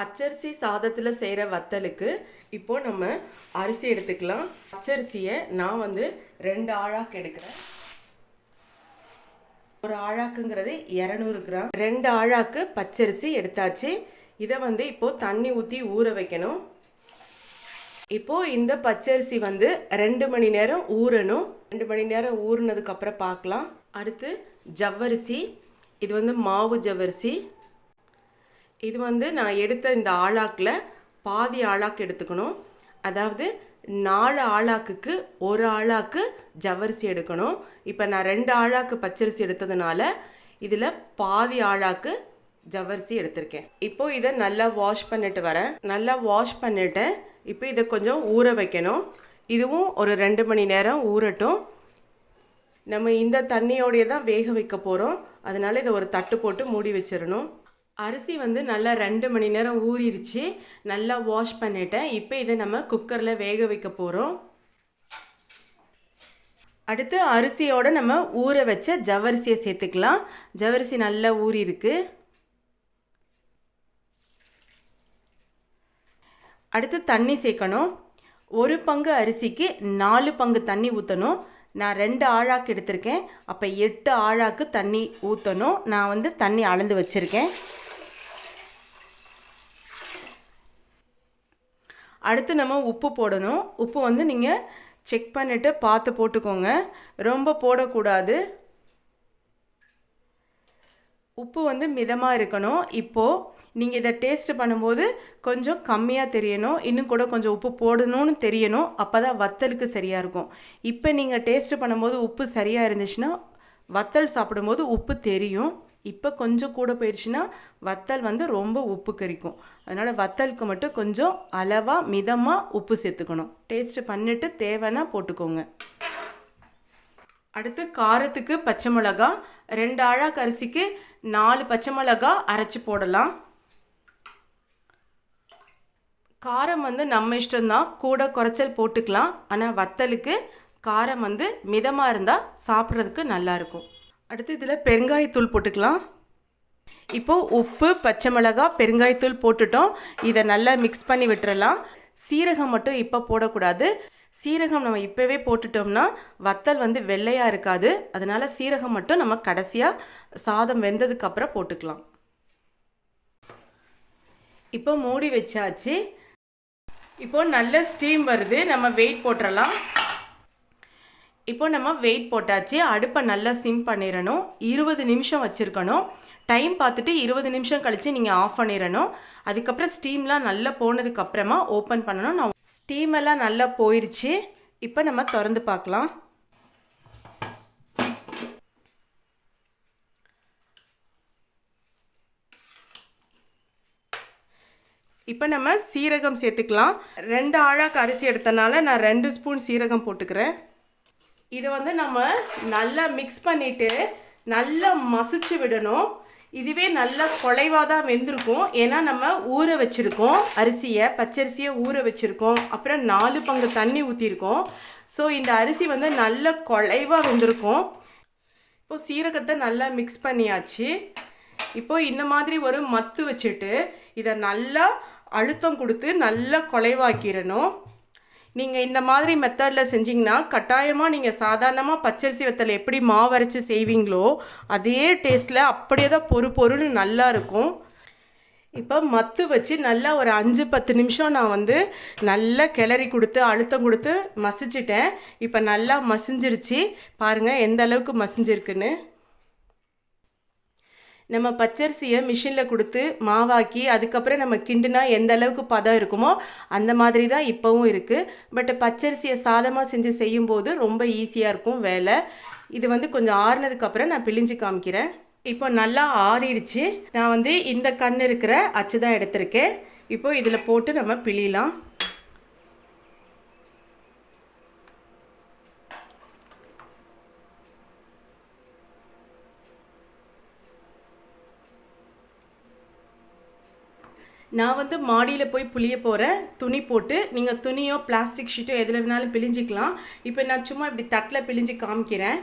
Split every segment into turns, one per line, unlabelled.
பச்சரிசி சாதத்தில் செய்கிற வத்தலுக்கு இப்போ நம்ம அரிசி எடுத்துக்கலாம். பச்சரிசியை நான் வந்து ரெண்டு ஆழாக்கு எடுக்கிறேன். ஒரு ஆழாக்குங்கிறது இரநூறு கிராம். ரெண்டு ஆழாக்கு பச்சரிசி எடுத்தாச்சு. இதை வந்து இப்போ தண்ணி ஊற்றி ஊற வைக்கணும். இப்போ இந்த பச்சரிசி வந்து ரெண்டு மணி நேரம் ஊறணும். ரெண்டு மணி நேரம் ஊறினதுக்கப்புறம் பார்க்கலாம். அடுத்து ஜவ்வரிசி. இது வந்து மாவு ஜவ்வரிசி. இது வந்து நான் எடுத்த இந்த ஆளாக்கில் பாதி ஆளாக்கு எடுத்துக்கணும். அதாவது நாலு ஆளாக்குக்கு ஒரு ஆளாக்கு ஜவரிசி எடுக்கணும். இப்போ நான் ரெண்டு ஆளாக்கு பச்சரிசி எடுத்ததுனால இதில் பாதி ஆளாக்கு ஜவரிசி எடுத்திருக்கேன். இப்போது இதை நல்லா வாஷ் பண்ணிட்டு வரேன். நல்லா வாஷ் பண்ணிவிட்டேன் இப்போ இதை கொஞ்சம் ஊற வைக்கணும். இதுவும் ஒரு ரெண்டு மணி நேரம் ஊறட்டும். நம்ம இந்த தண்ணியோடைய தான் வேக வைக்க போகிறோம் அதனால இதை ஒரு தட்டு போட்டு மூடி வச்சிடணும். அரிசி வந்து நல்லா ரெண்டு மணி நேரம் ஊறிடுச்சு நல்லா வாஷ் பண்ணிட்டேன். இப்போ இதை நம்ம குக்கரில் வேக வைக்க போகிறோம் அடுத்து அரிசியோட நம்ம ஊற வச்ச ஜவரிசியை சேர்த்துக்கலாம். ஜவரிசி நல்லா ஊறியிருக்கு அடுத்து தண்ணி சேர்க்கணும். ஒரு பங்கு அரிசிக்கு நாலு பங்கு தண்ணி ஊற்றணும் நான் ரெண்டு ஆழாக்கு எடுத்திருக்கேன். அப்போ எட்டு ஆழாக்கு தண்ணி ஊற்றணும் நான் வந்து தண்ணி அளந்து வச்சுருக்கேன். அடுத்து நம்ம உப்பு போடணும். உப்பு வந்து நீங்கள் செக் பண்ணிவிட்டு பார்த்து போட்டுக்கோங்க. ரொம்ப போடக்கூடாது. உப்பு வந்து மிதமாக இருக்கணும். இப்போது நீங்கள் இதை டேஸ்ட் பண்ணும்போது கொஞ்சம் கம்மியாக தெரியணும். இன்னும் கூட கொஞ்சம் உப்பு போடணும்னு தெரியணும். அப்போ தான் வத்தலுக்கு சரியாக இருக்கும். இப்போ நீங்கள் டேஸ்ட் பண்ணும்போது உப்பு சரியாக இருந்துச்சுன்னா வத்தல் சாப்பிடும்போது உப்பு தெரியும். இப்போ கொஞ்சம் கூட போயிடுச்சுன்னா வத்தல் வந்து ரொம்ப உப்பு கறிக்கும் அதனால் வத்தலுக்கு மட்டும் கொஞ்சம் அளவாக மிதமாக உப்பு சேர்த்துக்கணும். டேஸ்ட்டு பண்ணிவிட்டு தேவைன்னா போட்டுக்கோங்க. அடுத்து காரத்துக்கு பச்சை மிளகா. ரெண்டு ஆழாக்கு அரிசிக்கு நாலு பச்சை மிளகா அரைச்சி போடலாம். காரம் வந்து நம்ம இஷ்டம்தான். கூட குறைச்சல் போட்டுக்கலாம். ஆனால் வத்தலுக்கு காரம் வந்து மிதமாக இருந்தால் சாப்பிட்றதுக்கு நல்லாயிருக்கும் அடுத்து இதில் பெருங்காயத்தூள் போட்டுக்கலாம். இப்போது உப்பு பச்சை மிளகா பெருங்காயத்தூள் போட்டுட்டோம். இதை நல்லா மிக்ஸ் பண்ணி விட்டுறலாம். சீரகம் மட்டும் இப்போ போடக்கூடாது. சீரகம் நம்ம இப்போவே போட்டுட்டோம்னா வத்தல் வந்து வெள்ளையாக இருக்காது. அதனால் சீரகம் மட்டும் நம்ம கடைசியாக சாதம் வெந்ததுக்கப்புறம் போட்டுக்கலாம். இப்போ மூடி வச்சாச்சு. இப்போ நல்ல ஸ்டீம் வருது. நம்ம வெயிட் போட்டுடலாம் இப்போ நம்ம வெயிட் போட்டாச்சு. அடுப்பை நல்லா சிம் பண்ணிடணும் இருபது நிமிஷம் வச்சுருக்கணும். டைம் பார்த்துட்டு இருபது நிமிஷம் கழித்து நீங்கள் ஆஃப் பண்ணிடணும் அதுக்கப்புறம் ஸ்டீம்லாம் நல்லா போனதுக்கப்புறமா ஓப்பன் பண்ணணும். நான் ஸ்டீம் எல்லாம் நல்லா போயிடுச்சு இப்போ நம்ம திறந்து பார்க்கலாம். இப்போ நம்ம சீரகம் சேர்த்துக்கலாம். ரெண்டு ஆழாக்கு அரிசி எடுத்தனால நான் ரெண்டு ஸ்பூன் சீரகம் போட்டுக்கிறேன். இதை வந்து நம்ம நல்லா மிக்ஸ் பண்ணிவிட்டு நல்லா மசிச்சு விடணும். இதுவே நல்லா குலைவாக தான் வெந்திருக்கும். ஏன்னா நம்ம ஊற வச்சுருக்கோம். அரிசியை பச்சரிசியை ஊற வச்சுருக்கோம். அப்புறம் நாலு பங்கு தண்ணி ஊற்றிருக்கோம் ஸோ இந்த அரிசி வந்து நல்லா குலைவாக வெந்திருக்கும். இப்போது சீரகத்தை நல்லா மிக்ஸ் பண்ணியாச்சு. இப்போது இந்த மாதிரி ஒரு மத்து வச்சுட்டு இதை நல்லா அழுத்தம் கொடுத்து நல்லா குலைவாக்கிடணும். நீங்கள் இந்த மாதிரி மெத்தடில் செஞ்சிங்கன்னா கட்டாயமாக நீங்கள் சாதாரணமாக பச்சரிசி வத்தல் எப்படி மாவு அரைச்சி செய்வீங்களோ அதே டேஸ்ட்டில் அப்படியே தான் பொறு பொருள் நல்லா இருக்கும். இப்போ மத்து வச்சு நல்லா ஒரு அஞ்சு பத்து நிமிஷம் நான் வந்து நல்லா கிளறி கொடுத்து அழுத்தம் கொடுத்து மசிச்சிட்டேன். இப்போ நல்லா மசிஞ்சிருச்சு. பாருங்கள் எந்த அளவுக்கு மசிஞ்சிருக்குன்னு. நம்ம பச்சரிசியை மிஷினில் கொடுத்து மாவாக்கி அதுக்கப்புறம் நம்ம கிண்டுனா எந்த அளவுக்கு பதம் இருக்குமோ அந்த மாதிரி தான் இப்போவும் இருக்குது பட் பச்சரிசியை சாதமாக செஞ்சு செய்யும்போது ரொம்ப ஈஸியாக இருக்கும் வேலை. இது வந்து கொஞ்சம் ஆறுனதுக்கப்புறம் நான் பிழிஞ்சு காமிக்கிறேன். இப்போ நல்லா ஆறிடுச்சு. நான் வந்து இந்த கண் இருக்கிற அச்சு தான் எடுத்திருக்கேன். இப்போ இதில் போட்டு நம்ம பிழியலாம் நான் வந்து மாடியில் போய் புளிய போகிறேன் துணி போட்டு நீங்கள் துணியோ பிளாஸ்டிக் ஷீட்டோ எதில் வேணாலும் பிழிஞ்சிக்கலாம். இப்போ நான் சும்மா இப்படி தட்டில் பிழிஞ்சு காமிக்கிறேன்.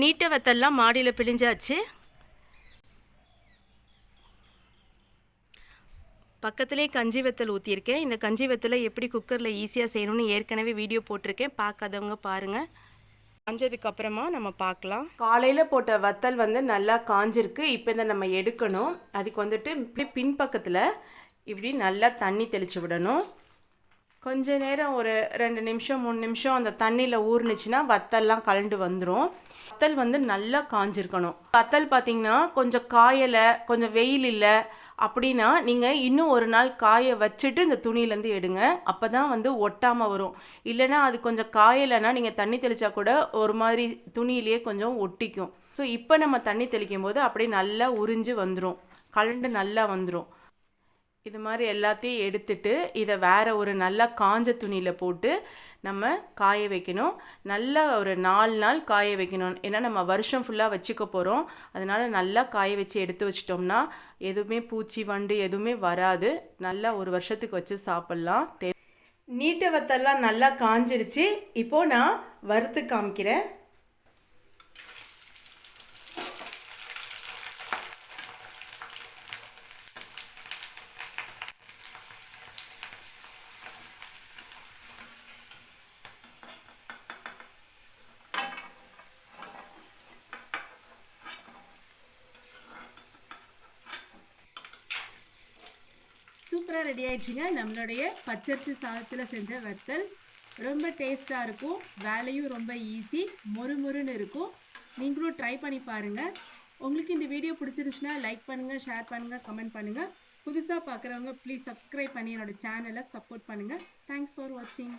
நீட்டை வத்தெல்லாம் மாடியில் பிழிஞ்சாச்சு. பக்கத்துலேயே கஞ்சி வெத்தல் ஊற்றியிருக்கேன் இந்த கஞ்சி வெத்தலை எப்படி குக்கரில் ஈஸியாக செய்யணும்னு ஏற்கனவே வீடியோ போட்டிருக்கேன். பார்க்காதவங்க பாருங்கள் காஞ்சதுக்கு அப்புறமா நம்ம பார்க்கலாம். காலையில் போட்ட வத்தல் வந்து நல்லா காஞ்சிருக்கு. இப்போ இதை நம்ம எடுக்கணும். அதுக்கு வந்துட்டு இப்படி பின்பக்கத்தில் இப்படி நல்லா தண்ணி தெளித்து விடணும். கொஞ்ச நேரம் ஒரு ரெண்டு நிமிஷம் மூணு நிமிஷம் அந்த தண்ணியில் ஊறுனுச்சுன்னா வத்தல்லாம் கலண்டு வந்துடும் வத்தல் வந்து நல்லா காஞ்சிருக்கணும். வத்தல் பார்த்தீங்கன்னா கொஞ்சம் காயலை கொஞ்சம் வெயில் இல்லை அப்படின்னா நீங்கள் இன்னும் ஒரு நாள் காய வச்சுட்டு இந்த துணியிலேருந்து எடுங்க. அப்போ தான் வந்து ஒட்டாமல் வரும். இல்லைன்னா அது கொஞ்சம் காயலைன்னா நீங்கள் தண்ணி தெளித்தா கூட ஒரு மாதிரி துணியிலேயே கொஞ்சம் ஒட்டிக்கும். ஸோ இப்போ நம்ம தண்ணி தெளிக்கும் போது அப்படியே நல்லா உறிஞ்சு வந்துடும் கலண்டு நல்லா வந்துடும் இது மாதிரி எல்லாத்தையும் எடுத்துட்டு இதை வேறு ஒரு நல்லா காஞ்ச துணியில் போட்டு நம்ம காய வைக்கணும். நல்ல ஒரு நாலு நாள் காய வைக்கணும். ஏன்னா நம்ம வருஷம் ஃபுல்லாக வச்சுக்க போகிறோம் அதனால் நல்லா காய வச்சு எடுத்து வச்சிட்டோம்னா எதுவுமே பூச்சி வண்டு எதுவுமே வராது. நல்லா ஒரு வருஷத்துக்கு வச்சு சாப்பிட்லாம். தே நீட்டை வத்தெல்லாம் நல்லா காஞ்சிருச்சு. இப்போது நான் வறுத்து காமிக்கிறேன்.
சூப்பராக ரெடி ஆயிடுச்சுங்க. நம்மளுடைய பச்சரிசி சாதத்தில் செஞ்ச வத்தல் ரொம்ப டேஸ்ட்டாக இருக்கும். வேலையும் ரொம்ப ஈஸி மொறுமொறுன்னு இருக்கும். நீங்களும் ட்ரை பண்ணி பாருங்கள் உங்களுக்கு இந்த வீடியோ பிடிச்சிருச்சுன்னா லைக் பண்ணுங்கள் ஷேர் பண்ணுங்கள் கமெண்ட் பண்ணுங்கள் புதுசாக பார்க்குறவங்க ப்ளீஸ் சப்ஸ்கிரைப் பண்ணி என்னோட சேனலை சப்போர்ட் பண்ணுங்கள் தேங்க்ஸ் ஃபார் வாட்சிங்